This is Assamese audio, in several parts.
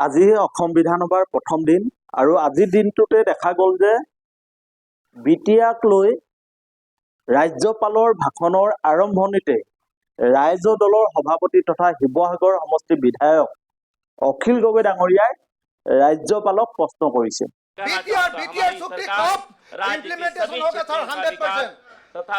আজি অসম বিধানসভাৰ প্ৰথম দিন আৰু আজিৰ দিনটোতে দেখা গ'ল যে বি টি আৰক লৈ ৰাজ্যপালৰ ভাষণৰ আৰম্ভণিতে ৰাইজ দলৰ সভাপতি তথা শিৱসাগৰ সমষ্টিৰ বিধায়ক অখিল গগৈ ডাঙৰীয়াই ৰাজ্যপালক প্ৰশ্ন কৰিছে बीटीआर बीटीआर चुक्ति कब इम्प्लीमेंटेशन होगा sir hundred percent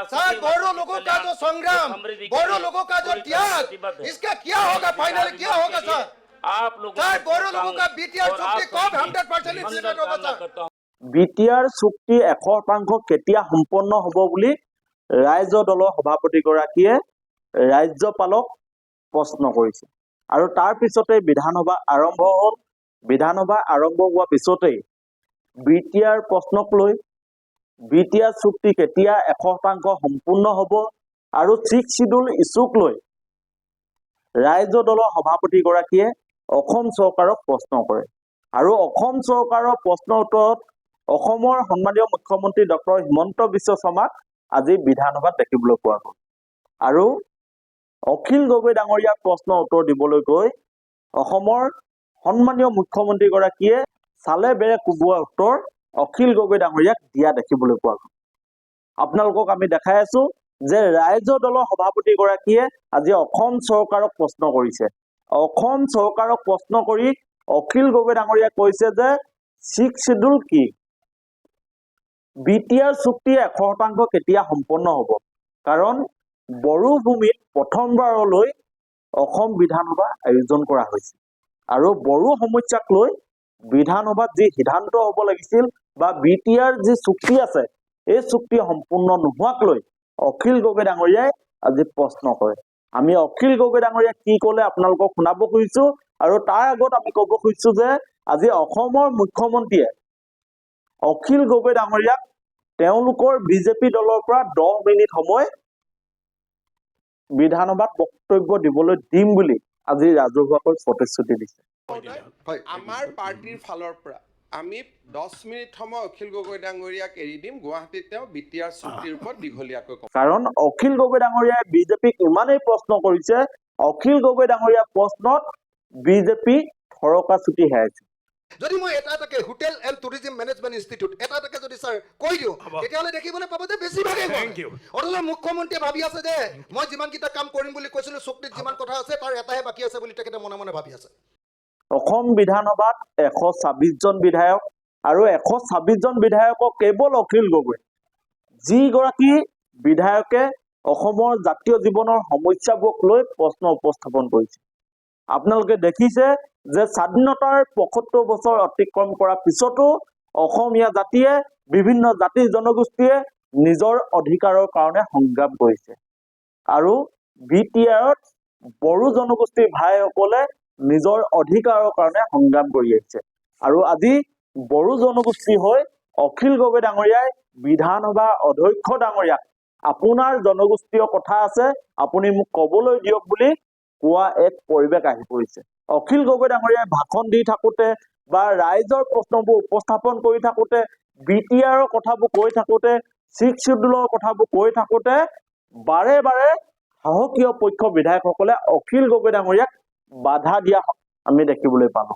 sir Boro लोगों का जो संग्राम बोरो लोगों का जो त्याग इसका क्या होगा फाइनल क्या होगा सर आप लोगों सर को बोरो लोगों का बीटीआर और चुक्ति आपको कब हंड्रेड परसेंट इम्प्लीमेंट होगा कामना सर करता हूं। বি টি আৰ চুক্তি এশ শতাংশ কেতিয়া সম্পন্ন হ'ব বুলি ৰাইজ দলৰ সভাপতিগৰাকীয়ে ৰাজ্যপালক প্ৰশ্ন কৰিছে আৰু তাৰ পিছতে বিধানসভা আৰম্ভ হ'ল বিধানসভা আৰম্ভ হোৱাৰ পিছতেই বি টি আৰ প্ৰশ্নক লৈ বি টি আৰ চুক্তি কেতিয়া এশ শতাংশ সম্পূৰ্ণ হ'ব আৰু ছিক্স চিডুল ইছ্যুক লৈ ৰাইজ দলৰ সভাপতিগৰাকীয়ে অসম চৰকাৰক প্ৰশ্ন কৰে। আৰু অসম চৰকাৰৰ প্ৰশ্নৰ উত্তৰত অসমৰ সন্মানীয় মুখ্যমন্ত্ৰী ডক্টৰ হিমন্ত বিশ্ব শৰ্মাক আজি বিধানসভাত দেখিবলৈ পোৱা গ'ল। আৰু অখিল গগৈ ডাঙৰীয়াক প্ৰশ্নৰ উত্তৰ দিবলৈ গৈ অসমৰ সন্মানীয় মুখ্যমন্ত্ৰীগৰাকীয়ে চালে বেৰে কোবোৱা উত্তৰ অখিল গগৈ ডাঙৰীয়াক দিয়া দেখিবলৈ পোৱা গ'ল। আপোনালোকক আমি দেখাই আছো যে ৰাইজ দলৰ সভাপতিগৰাকীয়ে আজি অসম চৰকাৰক প্ৰশ্ন কৰিছে। অসম চৰকাৰক প্ৰশ্ন কৰি অখিল গগৈ ডাঙৰীয়াই কৈছে যে ছিক্স চিডুল কি? বি টি আৰ চুক্তি এশ শতাংশ কেতিয়া সম্পন্ন হ'ব? কাৰণ বড়ো ভূমিত প্ৰথমবাৰলৈ অসম বিধানসভা আয়োজন কৰা হৈছে। আৰু বড়ো সমস্যাক লৈ বিধানসভাত যি সিদ্ধান্ত হ'ব লাগিছিল বা বি টি আৰ যি চুক্তি আছে এই চুক্তি সম্পূৰ্ণ নোহোৱাক লৈ অখিল গগৈ ডাঙৰীয়াই আজি প্ৰশ্ন কৰে। আমি অখিল গগৈ ডাঙৰীয়াই কি ক'লে আপোনালোকক শুনাব খুজিছো আৰু তাৰ আগত আমি ক'ব খুজিছো যে আজি অসমৰ মুখ্যমন্ত্ৰীয়ে অখিল গগৈ ডাঙৰীয়াক তেওঁলোকৰ বিজেপি দলৰ পৰা দহ মিনিট সময় বিধানসভাত বক্তব্য দিবলৈ দিম বুলি আজি ৰাজহুৱাকৈ প্ৰতিশ্ৰুতি দিছে। আমাৰ পাৰ্টিৰ ফালৰ পৰা। আমি দহ মিনিট সময় অখিল গগৈ ডাঙৰীয়াক এৰি দিম গুৱাহাটীত তেওঁ বি টি আৰ চুক্তিৰ ওপৰত দীঘলীয়াকৈ ক'ব কাৰণ অখিল গগৈ ডাঙৰীয়াই বিজেপিক ইমানেই প্ৰশ্ন কৰিছে অখিল গগৈ ডাঙৰীয়াৰ প্ৰশ্নত বিজেপি থৰকা চুটি হেৰাইছে যদি মই এটা এটাকে hotel and tourism management institute এটা এটাকে যদি ছাৰ কৈ দিওঁ তেতিয়াহ'লে দেখিবলৈ পাব যে বেছিভাগেই। অথচ মুখ্যমন্ত্ৰীয়ে ভাবি আছে যে মই যিমানকেইটা কাম কৰিম বুলি কৈছিলো চুক্তিত যিমান কথা আছে তাৰ এটাহে বাকী আছে বুলি তেখেতে মনে মনে ভাবি আছে। অসম বিধানসভাত এশ ছাব্বিছজন বিধায়ক আৰু এশ ছাব্বিছজন বিধায়কক কেৱল অখিল গগৈ। যিগৰাকী বিধায়কে অসমৰ জাতীয় জীৱনৰ সমস্যাবোৰক লৈ প্ৰশ্ন উপস্থাপন কৰিছে। আপোনালোকে দেখিছে যে স্বাধীনতাৰ পঁয়সত্তৰ বছৰ অতিক্ৰম কৰাৰ পিছতো অসমীয়া জাতিয়ে বিভিন্ন জাতি জনগোষ্ঠীয়ে নিজৰ অধিকাৰৰ কাৰণে সংগ্ৰাম কৰিছে। আৰু বি টি আৰত বড়ো জনগোষ্ঠীৰ ভাইসকলে নিজৰ অধিকাৰৰ কাৰণে সংগ্ৰাম কৰি আহিছে। আৰু আজি বড়ো জনগোষ্ঠী হৈ অখিল গগৈ ডাঙৰীয়াই বিধানসভা অধ্যক্ষ ডাঙৰীয়াক আপোনাৰ জনগোষ্ঠীয় কথা আছে আপুনি মোক কবলৈ দিয়ক বুলি কোৱা এক পৰিৱেশ আহি পৰিছে। অখিল গগৈ ডাঙৰীয়াই ভাষণ দি থাকোতে বা ৰাইজৰ প্ৰশ্নবোৰ উপস্থাপন কৰি থাকোতে বি টি আৰৰ কথাবোৰ কৈ থাকোতে ছিক্স চিডুলৰ কথাবোৰ কৈ থাকোতে বাৰে বাৰে সাহসীয় পক্ষ বিধায়কসকলে অখিল গগৈ ডাঙৰীয়াক বাধা দিয়া আমি দেখিবলৈ পালো।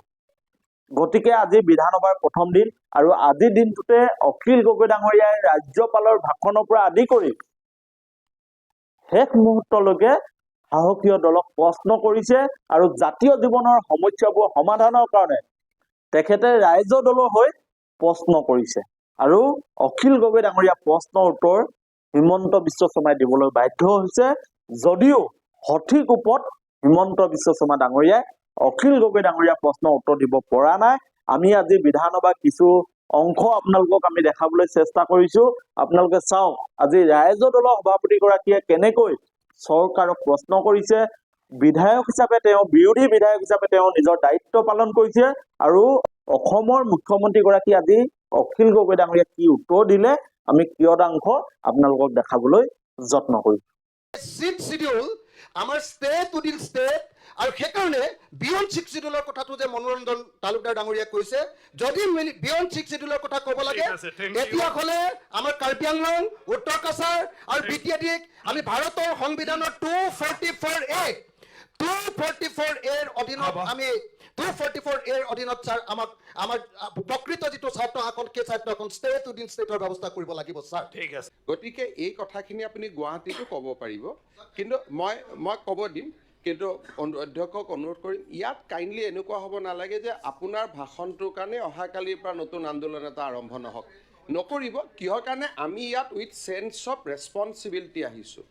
গতিকে আজি বিধানসভাৰ প্ৰথম দিন আৰু আজিৰ দিনটোতে অখিল গগৈ ডাঙৰীয়াই ৰাজ্যপালৰ ভাষণৰ পৰা আদি কৰি শেষ মুহূৰ্তলৈকে সাহসীয় দলক প্ৰশ্ন কৰিছে আৰু জাতীয় জীৱনৰ সমস্যাবোৰ সমাধানৰ কাৰণে তেখেতে ৰাইজ দলৰ হৈ প্ৰশ্ন কৰিছে। আৰু অখিল গগৈ ডাঙৰীয়া প্ৰশ্নৰ উত্তৰ হিমন্ত বিশ্ব শৰ্মাই দিবলৈ বাধ্য হৈছে যদিও সঠিক ৰূপত হিমন্ত বিশ্ব শৰ্মা ডাঙৰীয়াই অখিল গগৈ ডাঙৰীয়া প্ৰশ্নৰ উত্তৰ দিব পৰা নাই। আমি আজি বিধানসভাৰ কিছু অংশ আপোনালোকক আমি দেখাবলৈ চেষ্টা কৰিছো। আপোনালোকে চাওক আজি ৰাইজ দলৰ সভাপতিগৰাকীয়ে কেনেকৈ চৰকাৰক প্ৰশ্ন কৰিছে। বিধায়ক হিচাপে তেওঁ বিৰোধী বিধায়ক হিচাপে তেওঁ নিজৰ দায়িত্ব পালন কৰিছে আৰু অসমৰ মুখ্যমন্ত্ৰীগৰাকী আজি অখিল গগৈ ডাঙৰীয়াক কি উত্তৰ দিলে আমি কিয়দাংশ আপোনালোকক দেখাবলৈ যত্ন কৰিছো। আমাৰ ষ্টেট উইদিন ষ্টেট আৰু সেইকাৰণে বিয়ণ্ড ছিক্স চিডিউলৰ কথাটো যে মনোৰঞ্জন তালুকদাৰ ডাঙৰীয়াই কৈছে যদি বিয়ণ্ড ছিক্স চিডিউলৰ কথা ক'ব লাগে তেতিয়া হ'লে আমাৰ কাৰ্বি আংলং উত্তৰ কাছাৰ আৰু বি টি এ ডিক আমি ভাৰতৰ সংবিধানৰ two forty four A two forty four এৰ অধীনত আমি টু ফৰ্টি ফ'ৰ এৰ অধীনত ছাৰ আমাক আমাৰ প্ৰকৃত যিটো ছাত্ৰ আসন সেই ছাত্ৰ আসন ষ্টেট উইদিন ষ্টেটৰ ব্যৱস্থা কৰিব লাগিব ছাৰ ঠিক আছে। গতিকে এই কথাখিনি আপুনি গুৱাহাটীতো ক'ব পাৰিব। কিন্তু মই মই ক'ব দিম কিন্তু অধ্যক্ষক অনুৰোধ কৰিম ইয়াত কাইণ্ডলি এনেকুৱা হ'ব নালাগে যে আপোনাৰ ভাষণটোৰ কাৰণে অহাকালিৰ পৰা নতুন আন্দোলন এটা আৰম্ভ নহওক। নকৰিব কিহৰ কাৰণে আমি ইয়াত উইথ চেঞ্চ অফ ৰেচপনচিবিলিটি আহিছোঁ।